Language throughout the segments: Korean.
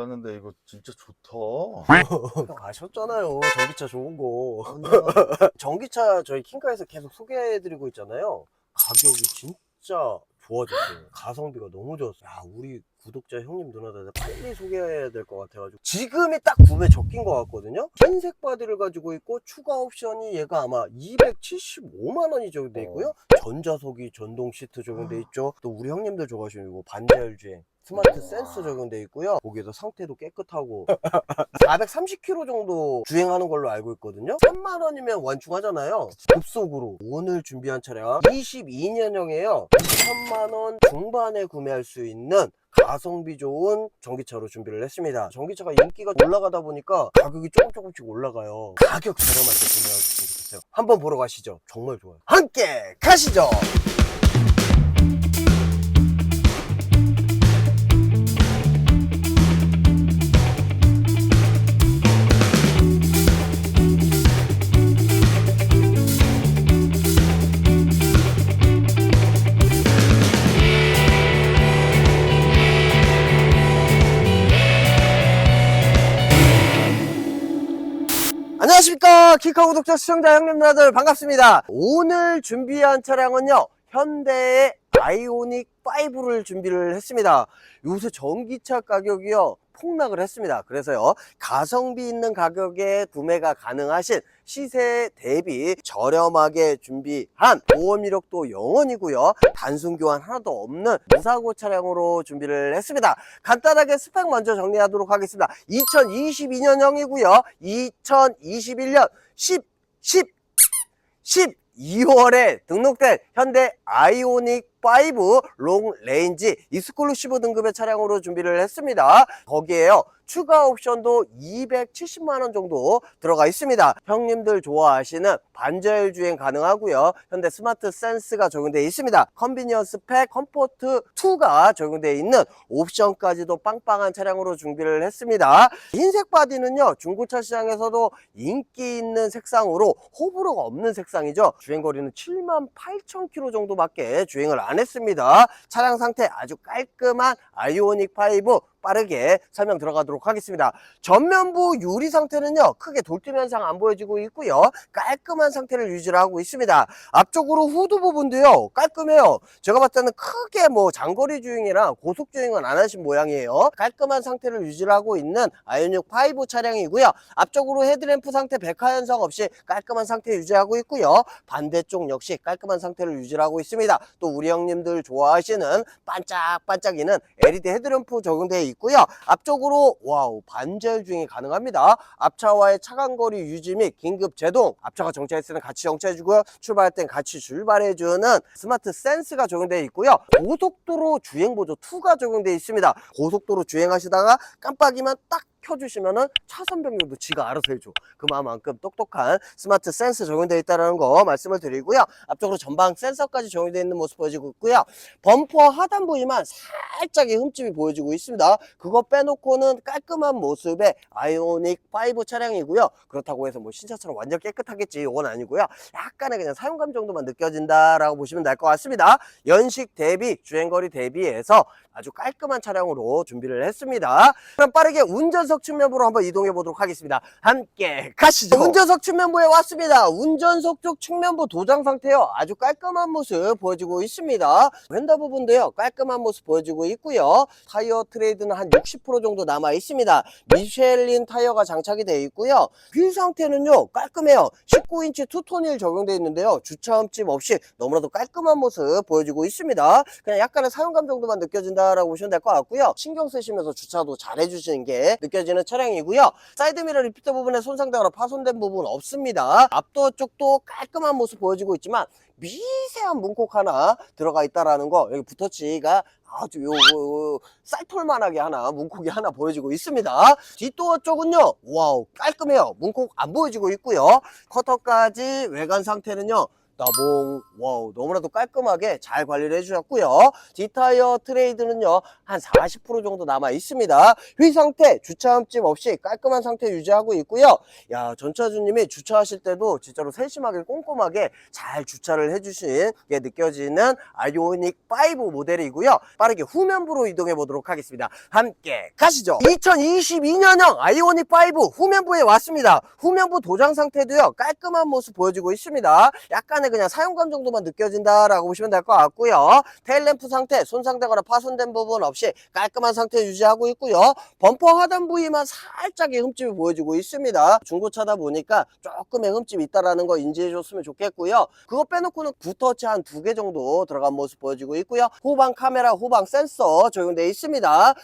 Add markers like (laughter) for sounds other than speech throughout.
몰랐는데 이거 진짜 좋다. (laughs) 형 아셨잖아요. 전기차 좋은 거. (laughs) 전기차 저희 킹카에서 계속 소개해드리고 있잖아요. 가격이 진짜 좋아졌어요. 가성비가 너무 좋았어요. 야, 우리 구독자 형님 누나들 빨리 소개해야 될 것 같아가지고 지금이 딱 구매 적긴 것 같거든요. 흰색 바디를 가지고 있고 추가 옵션이 얘가 아마 275만 원이 적용돼 있고요. 전자석이 전동 시트 적용돼 있죠. 또 우리 형님들 좋아하시는 이거 반자율 주행. 스마트 센스 적용돼 있고요. 거기에서 상태도 깨끗하고 (laughs) 430km 정도 주행하는 걸로 알고 있거든요. 3만 원이면 완충하잖아요. 급속으로 오늘 준비한 차량 22년형이에요. 3만 원 중반에 구매할 수 있는 가성비 좋은 전기차로 준비를 했습니다. 전기차가 인기가 올라가다 보니까 가격이 조금 조금씩 올라가요. 가격 저렴할 때 구매하셨으면 좋겠어요. 한번 보러 가시죠. 정말 좋아요. 함께 가시죠. 안녕하십니까. 키카 구독자 시청자 형님 누나들 반갑습니다. 오늘 준비한 차량은요 현대의 아이오닉 5를 준비를 했습니다. 요새 전기차 가격이요 폭락을 했습니다. 그래서요 가성비 있는 가격에 구매가 가능하신 시세 대비 저렴하게 준비한 보험 이력도 0원이고요. 단순 교환 하나도 없는 무사고 차량으로 준비를 했습니다. 간단하게 스펙 먼저 정리하도록 하겠습니다. 2022년형이고요. 2021년 10, 10, 12월에 등록된 현대 아이오닉 5 롱레인지 익스클루시브 등급의 차량으로 준비를 했습니다. 거기에요. 추가 옵션도 270만원 정도 들어가 있습니다. 형님들 좋아하시는 반자율 주행 가능하고요. 현대 스마트 센스가 적용되어 있습니다. 컨비니언스 팩 컴포트 2가 적용되어 있는 옵션까지도 빵빵한 차량으로 준비를 했습니다. 흰색 바디는요. 중고차 시장에서도 인기 있는 색상으로 호불호가 없는 색상이죠. 주행거리는 7만 8천 킬로 정도밖에 주행을 안 했습니다. 차량 상태 아주 깔끔한 아이오닉 5 빠르게 설명 들어가도록 하겠습니다. 전면부 유리 상태는요, 크게 돌팀 현상 안 보여지고 있고요. 깔끔한 상태를 유지를 하고 있습니다. 앞쪽으로 후드 부분도요, 깔끔해요. 제가 봤을 때는 크게 뭐 장거리 주행이나 고속 주행은 안 하신 모양이에요. 깔끔한 상태를 유지를 하고 있는 아이오닉 5 차량이고요. 앞쪽으로 헤드램프 상태 백화 현상 없이 깔끔한 상태 유지하고 있고요. 반대쪽 역시 깔끔한 상태를 유지를 하고 있습니다. 또 우리 형님들 좋아하시는 반짝반짝이는 LED 헤드램프 적용되어 있고요. 앞쪽으로 와우 반절 주행이 가능합니다. 앞차와의 차간 거리 유지 및 긴급 제동, 앞차가 정차했을 때는 같이 정차해주고요. 출발할 땐 같이 출발해주는 스마트 센스가 적용되어 있고요. 고속도로 주행 보조 2가 적용되어 있습니다. 고속도로 주행하시다가 깜빡이만 딱 켜주시면은 차선 변경도 지가 알아서 해줘. 그만큼 똑똑한 스마트 센스 적용되어 있다는 거 말씀을 드리고요. 앞쪽으로 전방 센서까지 적용되어 있는 모습 보여지고 있고요. 범퍼 하단 부위만 살짝의 흠집이 보여지고 있습니다. 그거 빼놓고는 깔끔한 모습의 아이오닉 5 차량이고요. 그렇다고 해서 뭐 신차처럼 완전 깨끗하겠지 이건 아니고요. 약간의 그냥 사용감 정도만 느껴진다라고 보시면 될 것 같습니다. 연식 대비 주행거리 대비해서 아주 깔끔한 차량으로 준비를 했습니다. 그럼 빠르게 운전 석 측면부로 한번 이동해 보도록 하겠습니다. 함께 가시죠. 운전석 측면부에 왔습니다. 운전석 쪽 측면부 도장 상태요. 아주 깔끔한 모습 보여지고 있습니다. 휀더 부분도요. 깔끔한 모습 보여지고 있고요. 타이어 트레이드는 한 60% 정도 남아 있습니다. 미쉐린 타이어가 장착이 되어 있고요. 휠 상태는요. 깔끔해요. 19인치 투톤 휠 적용되어 있는데요. 주차 흠집 없이 너무나도 깔끔한 모습 보여지고 있습니다. 그냥 약간의 사용감 정도만 느껴진다라고 보시면 될 것 같고요. 신경 쓰시면서 주차도 잘 해주시는 게 느껴 지는 차량이고요. 사이드미러 리피터 부분에 손상되거나 파손된 부분 없습니다. 앞도어 쪽도 깔끔한 모습 보여지고 있지만 미세한 문콕 하나 들어가 있다라는 거 여기 붓터치가 아주 요, 요, 요 쌀톨만하게 하나 문콕이 하나 보여지고 있습니다 뒷도어 쪽은요 와우 깔끔해요 문콕 안 보여지고 있고요 커터까지 외관 상태는요 따봉 와우. 너무나도 깔끔하게 잘 관리를 해주셨고요. 뒷타이어 트레이드는요 한 40% 정도 남아 있습니다. 휠 상태 주차 흠집 없이 깔끔한 상태 유지하고 있고요. 야 전차주님이 주차하실 때도 진짜로 세심하게 꼼꼼하게 잘 주차를 해주신 게 느껴지는 아이오닉 5 모델이고요. 빠르게 후면부로 이동해 보도록 하겠습니다. 함께 가시죠. 2022년형 아이오닉 5 후면부에 왔습니다. 후면부 도장 상태도요 깔끔한 모습 보여주고 있습니다. 약간의 그냥 사용감 정도만 느껴진다라고 보시면 될 것 같고요. 테일램프 상태 손상되거나 파손된 부분 없이 깔끔한 상태 유지하고 있고요. 범퍼 하단 부위만 살짝의 흠집이 보여지고 있습니다. 중고차다 보니까 조금의 흠집이 있다라는 거 인지해 줬으면 좋겠고요. 그거 빼놓고는 붓터치 한 두 개 정도 들어간 모습 보여지고 있고요. 후방 카메라 후방 센서 적용되어 있습니다.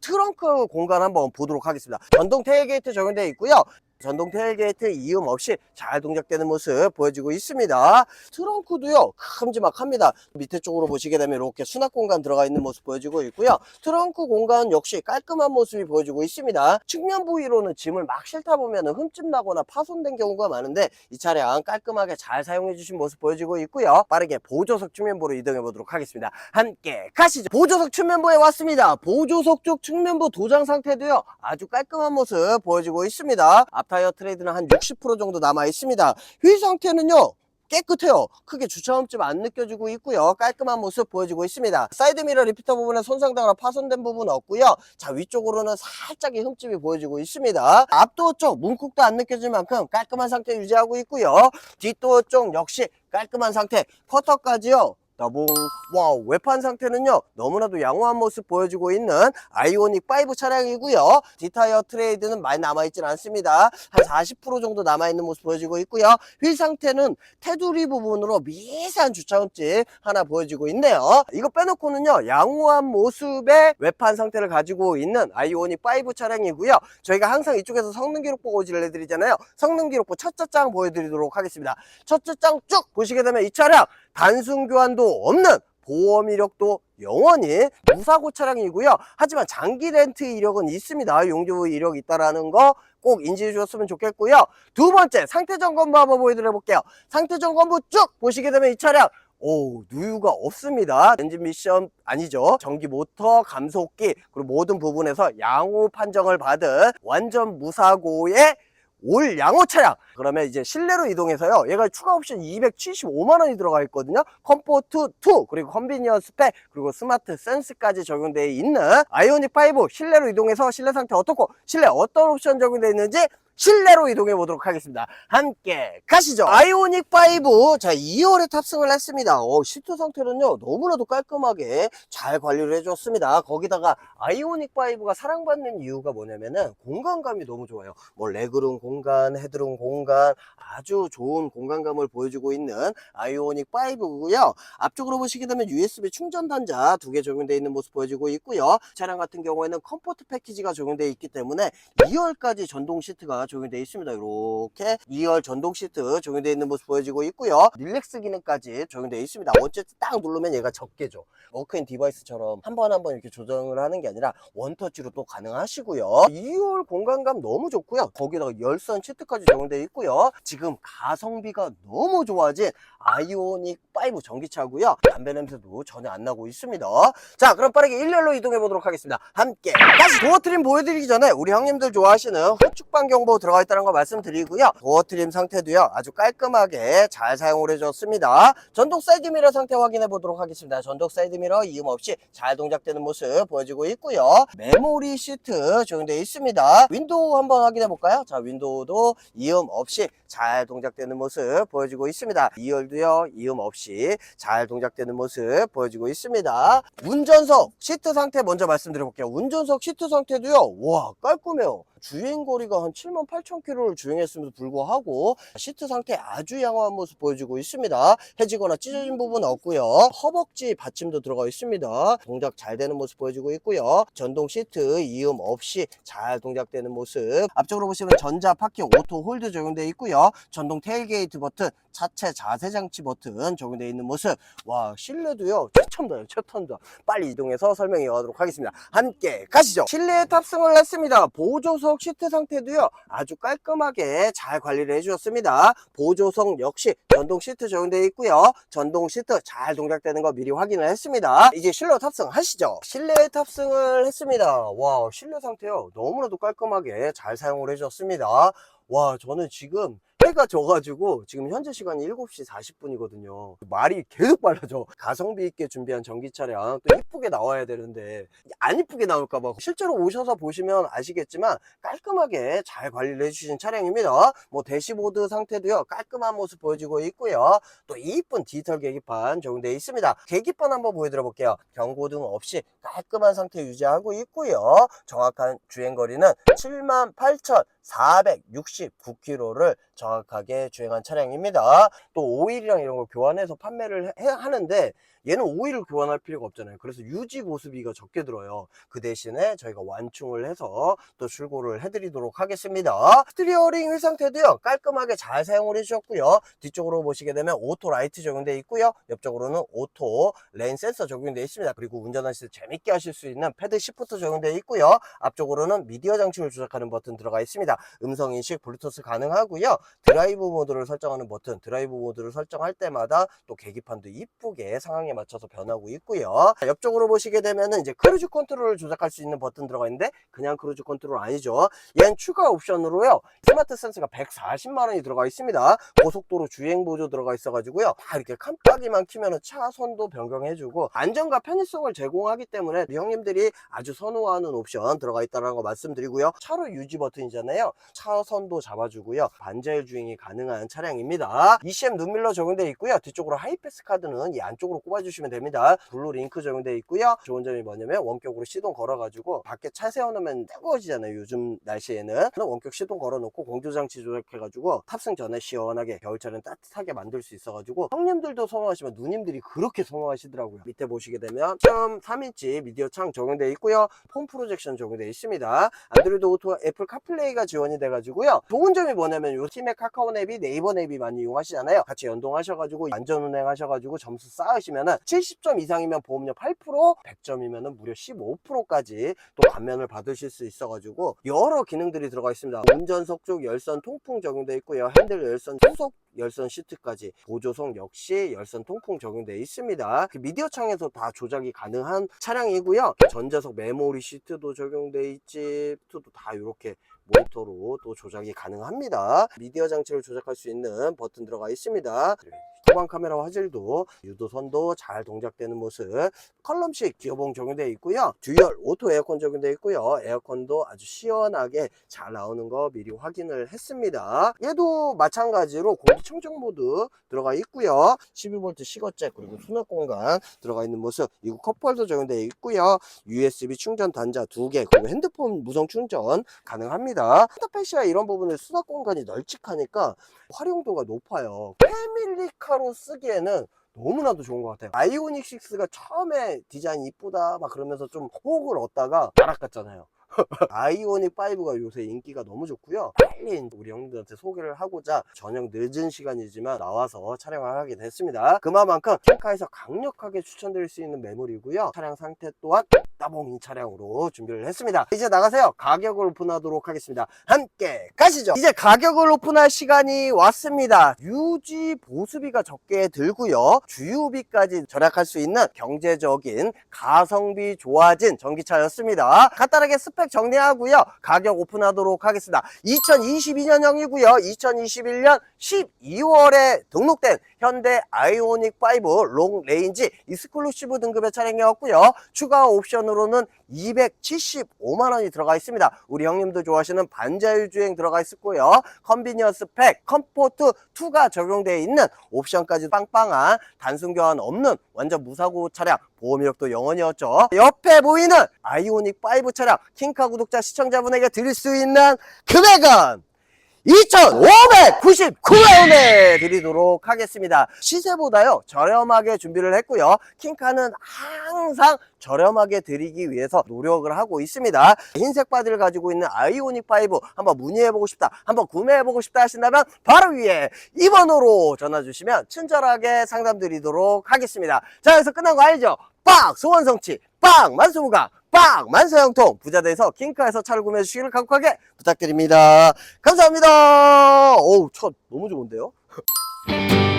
트렁크 공간 한번 보도록 하겠습니다. 전동 테일게이트 적용되어 있고요. 전동 테일 게이트 이음 없이 잘 동작되는 모습 보여지고 있습니다. 트렁크도요 큼지막합니다. 밑에 쪽으로 보시게 되면 이렇게 수납 공간 들어가 있는 모습 보여지고 있고요. 트렁크 공간 역시 깔끔한 모습이 보여지고 있습니다. 측면 부위로는 짐을 막 실다 보면 흠집 나거나 파손된 경우가 많은데 이 차량 깔끔하게 잘 사용해 주신 모습 보여지고 있고요. 빠르게 보조석 측면부로 이동해 보도록 하겠습니다. 함께 가시죠. 보조석 측면부에 왔습니다. 보조석 쪽 측면부 도장 상태도요 아주 깔끔한 모습 보여지고 있습니다. 앞 타이어 트레이드는 한 60% 정도 남아 있습니다. 휠 상태는요 깨끗해요. 크게 주차 흠집 안 느껴지고 있고요. 깔끔한 모습 보여지고 있습니다. 사이드미러 리피터 부분에 손상되거나 파손된 부분 없고요. 자 위쪽으로는 살짝의 흠집이 보여지고 있습니다. 앞도어 쪽 문콕도 안 느껴질 만큼 깔끔한 상태 유지하고 있고요. 뒷도어 쪽 역시 깔끔한 상태 퍼터까지요. 더봉 와우 외판 상태는요 너무나도 양호한 모습 보여주고 있는 아이오닉 5 차량이고요. 뒷타이어 트레이드는 많이 남아있진 않습니다. 한 40% 정도 남아있는 모습 보여지고 있고요. 휠 상태는 테두리 부분으로 미세한 주차 흠집 하나 보여지고 있네요. 이거 빼놓고는요 양호한 모습의 외판 상태를 가지고 있는 아이오닉 5 차량이고요. 저희가 항상 이쪽에서 성능 기록 보고 지를 해드리잖아요. 성능 기록부 첫째 장 보여드리도록 하겠습니다. 첫째 장 쭉 보시게 되면 이 차량 단순 교환도 없는 보험 이력도 영원히 무사고 차량이고요. 하지만 장기 렌트 이력은 있습니다. 용도 이력이 있다라는 거 꼭 인지해 주셨으면 좋겠고요. 두 번째 상태 점검부 한번 보여드려 볼게요. 상태 점검부 쭉 보시게 되면 이 차량 오 누유가 없습니다 엔진 미션 아니죠 전기 모터 감속기 그리고 모든 부분에서 양호 판정을 받은 완전 무사고의 올 양호 차량. 그러면 이제 실내로 이동해서요. 얘가 추가 옵션 275만 원이 들어가 있거든요. 컴포트 2 그리고 컨비니언스 팩 그리고 스마트 센스까지 적용되어 있는 아이오닉 5 실내로 이동해서 실내 상태 어떻고 실내 어떤 옵션 적용되어 있는지 실내로 이동해 보도록 하겠습니다. 함께 가시죠. 아이오닉 5 자 2월에 탑승을 했습니다. 어, 시트 상태는요 너무나도 깔끔하게 잘 관리를 해줬습니다. 거기다가 아이오닉 5가 사랑받는 이유가 뭐냐면은 공간감이 너무 좋아요. 뭐 레그룸 공간, 헤드룸 공간 아주 좋은 공간감을 보여주고 있는 아이오닉 5고요. 앞쪽으로 보시게 되면 USB 충전 단자 두 개 적용되어 있는 모습 보여지고 있고요. 차량 같은 경우에는 컴포트 패키지가 적용되어 있기 때문에 2열까지 전동 시트가 적용되어 있습니다. 이렇게 2열 전동 시트 적용되어 있는 모습 보여지고 있고요. 릴렉스 기능까지 적용되어 있습니다. 어쨌든 딱 누르면 얘가 적게죠. 워크인 디바이스처럼 한 번 한 번 이렇게 조정을 하는 게 아니라 원터치로 또 가능하시고요. 2열 공간감 너무 좋고요. 거기다가 열선 시트까지 적용되어 있고요. 지금 가성비가 너무 좋아진 아이오닉 5 전기차고요. 담배 냄새도 전혀 안 나고 있습니다. 자, 그럼 빠르게 1열로 이동해 보도록 하겠습니다. 함께 다시 도어 트림 보여드리기 전에 우리 형님들 좋아하시는 후측방 경보 들어가 있다는 거 말씀드리고요. 도어 트림 상태도요. 아주 깔끔하게 잘 사용을 해줬습니다. 전동 사이드미러 상태 확인해 보도록 하겠습니다. 전동 사이드미러 이음 없이 잘 동작되는 모습 보여지고 있고요. 메모리 시트 적용되어 있습니다. 윈도우 한번 확인해 볼까요? 자, 윈도우도 이음 없이 잘 동작되는 모습 보여지고 있습니다. 2열도요. 이음 없이 잘 동작되는 모습 보여지고 있습니다. 운전석 시트 상태 먼저 말씀드려 볼게요. 운전석 시트 상태도요. 와 깔끔해요. 주행 거리가 한 7만 8천 킬로를 주행했음에도 불구하고 시트 상태 아주 양호한 모습 보여주고 있습니다. 해지거나 찢어진 부분 없고요. 허벅지 받침도 들어가 있습니다. 동작 잘 되는 모습 보여주고 있고요. 전동 시트 이음 없이 잘 동작되는 모습. 앞쪽으로 보시면 전자 파킹 오토 홀드 적용되어 있고요. 전동 테일게이트 버튼, 차체 자세 장치 버튼 적용되어 있는 모습. 와 실내도요 최첨단이에요 최첨단. 빨리 이동해서 설명해 가도록 하겠습니다. 함께 가시죠. 실내에 탑승을 했습니다. 보조석 운전석 시트 상태도요 아주 깔끔하게 잘 관리를 해주셨습니다. 보조석 역시 전동 시트 적용되어 있고요. 전동 시트 잘 동작되는 거 미리 확인을 했습니다. 이제 실내 탑승 하시죠. 실내 탑승을 했습니다. 와 실내 상태요. 너무나도 깔끔하게 잘 사용을 해주셨습니다. 와 저는 지금 해가 져가지고 지금 현재 시간이 7시 40분이거든요. 말이 계속 빨라져. 가성비 있게 준비한 전기 차량 또 이쁘게 나와야 되는데 안 이쁘게 나올까봐 실제로 오셔서 보시면 아시겠지만 깔끔하게 잘 관리를 해주신 차량입니다. 뭐 대시보드 상태도요 깔끔한 모습 보여지고 있고요. 또 이쁜 디지털 계기판 적용되어 있습니다. 계기판 한번 보여드려 볼게요. 경고등 없이 깔끔한 상태 유지하고 있고요. 정확한 주행거리는 78,469km를 정확하게 주행한 차량입니다. 또 오일이랑 이런 거 교환해서 판매를 해- 하는데 얘는 오일을 교환할 필요가 없잖아요. 그래서 유지 보수비가 적게 들어요. 그 대신에 저희가 완충을 해서 또 출고를 해드리도록 하겠습니다. 스티리어링 휠 상태도요 깔끔하게 잘 사용을 해주셨고요. 뒤쪽으로 보시게 되면 오토 라이트 적용되어 있고요. 옆쪽으로는 오토 레인 센서 적용되어 있습니다. 그리고 운전하실 때 재밌게 하실 수 있는 패드 시프트 적용되어 있고요. 앞쪽으로는 미디어 장치를 조작하는 버튼 들어가 있습니다. 음성 인식 블루투스 가능하고요. 드라이브 모드를 설정하는 버튼 드라이브 모드를 설정할 때마다 또 계기판도 이쁘게 상황에 맞춰서 변하고 있고요. 자, 옆쪽으로 보시게 되면은 이제 크루즈 컨트롤을 조작할 수 있는 버튼 들어가 있는데 그냥 크루즈 컨트롤 아니죠. 얘는 추가 옵션으로요. 스마트 센서가 140만 원이 들어가 있습니다. 고속도로 주행 보조 들어가 있어 가지고요. 다 이렇게 깜빡이만 키면은 차선도 변경해주고 안전과 편의성을 제공하기 때문에 형님들이 아주 선호하는 옵션 들어가 있다는 거 말씀드리고요. 차로 유지 버튼이잖아요. 차선도 잡아주고요. 반자율 주행이 가능한 차량입니다. ECM 눈밀러 적용되어 있고요. 뒤쪽으로 하이패스 카드는 이 안쪽으로 꼽아 주시면 됩니다. 블루 링크 적용되어 있고요. 좋은 점이 뭐냐면 원격으로 시동 걸어가지고 밖에 차 세워놓으면 뜨거워지잖아요 요즘 날씨에는. 원격 시동 걸어놓고 공조장치 조작해가지고 탑승 전에 시원하게 겨울철엔 따뜻하게 만들 수 있어가지고 형님들도 선호하시면 누님들이 그렇게 선호하시더라고요. 밑에 보시게 되면 1.3인치 미디어 창 적용되어 있고요. 폼 프로젝션 적용되어 있습니다. 안드로이드 오토 애플 카플레이가 지원이 돼가지고요. 좋은 점이 뭐냐면 요 팀의 카카오 앱이 네이버 앱이 많이 이용하시잖아요. 같이 연동하셔가지고 안전운행 하셔가지고 점수 쌓으시면 은 70점 이상이면 보험료 8% 100점이면은 무려 15%까지 또 감면을 받으실 수 있어가지고 여러 기능들이 들어가 있습니다. 운전석 쪽 열선 통풍 적용되어 있고요. 핸들 열선 후속 열선 시트까지 보조석 역시 열선 통풍 적용되어 있습니다. 그 미디어 창에서 다 조작이 가능한 차량이고요. 전자석 메모리 시트도 적용되어 있지 시트도 다 이렇게 모니터로 또 조작이 가능합니다. 미디어 장치를 조작할 수 있는 버튼 들어가 있습니다. 후방 카메라 화질도 유도선도 잘 동작되는 모습 컬럼식 기어봉 적용되어 있고요. 듀얼 오토 에어컨 적용되어 있고요. 에어컨도 아주 시원하게 잘 나오는 거 미리 확인을 했습니다. 얘도 마찬가지로 공기 청정 모드 들어가 있고요. 12V 시거잭 그리고 수납 공간 들어가 있는 모습. 이거 컵홀더 적용되어 있고요. USB 충전 단자 두 개 그리고 핸드폰 무선 충전 가능합니다. 스타페시아 이런 부분을 수납 공간이 널찍하니까 활용도가 높아요. 패밀리카로 쓰기에는 너무나도 좋은 것 같아요. 아이오닉 6가 처음에 디자인 이쁘다 막 그러면서 좀 호흡을 얻다가 나락 갔잖아요 아이오닉 5가 요새 인기가 너무 좋고요. 빨리 우리 형들한테 소개를 하고자 저녁 늦은 시간이지만 나와서 촬영을 하게 됐습니다. 그만큼 캠카에서 강력하게 추천드릴 수 있는 매물이고요. 차량 상태 또한 따봉인 차량으로 준비를 했습니다. 이제 나가세요. 가격을 오픈하도록 하겠습니다. 함께 가시죠. 이제 가격을 오픈할 시간이 왔습니다. 유지 보수비가 적게 들고요. 주유비까지 절약할 수 있는 경제적인 가성비 좋아진 전기차였습니다. 간단하게 스펙 정리하고요. 가격 오픈하도록 하겠습니다. 2022년형이고요. 2021년 12월에 등록된 현대 아이오닉 5 롱레인지 익스클루시브 등급의 차량이었고요. 추가 옵션 으로는 275만 원이 들어가 있습니다. 우리 형님도 좋아하시는 반자율 주행 들어가 있었고요. 컨비니언스 팩 컴포트 2가 적용되어 있는 옵션까지 빵빵한 단순 교환 없는 완전 무사고 차량 보험 이력도 영원이었죠. 옆에 보이는 아이오닉 5 차량 킹카 구독자 시청자분에게 드릴 수 있는 금액은 2,599만원에 드리도록 하겠습니다. 시세보다요, 저렴하게 준비를 했고요. 킹카는 항상 저렴하게 드리기 위해서 노력을 하고 있습니다. 흰색 바디를 가지고 있는 아이오닉 5 한번 문의해보고 싶다, 한번 구매해보고 싶다 하신다면 바로 위에 2번으로 전화 주시면 친절하게 상담 드리도록 하겠습니다. 자, 여기서 끝난 거 알죠? 빡! 소원성취! 빵! 만수무강! 빵! 만사형통! 부자대에서 킹카에서 차를 구매해 주시기를 간곡하게 부탁드립니다. 감사합니다. 어우, 첫 너무 좋은데요? (laughs)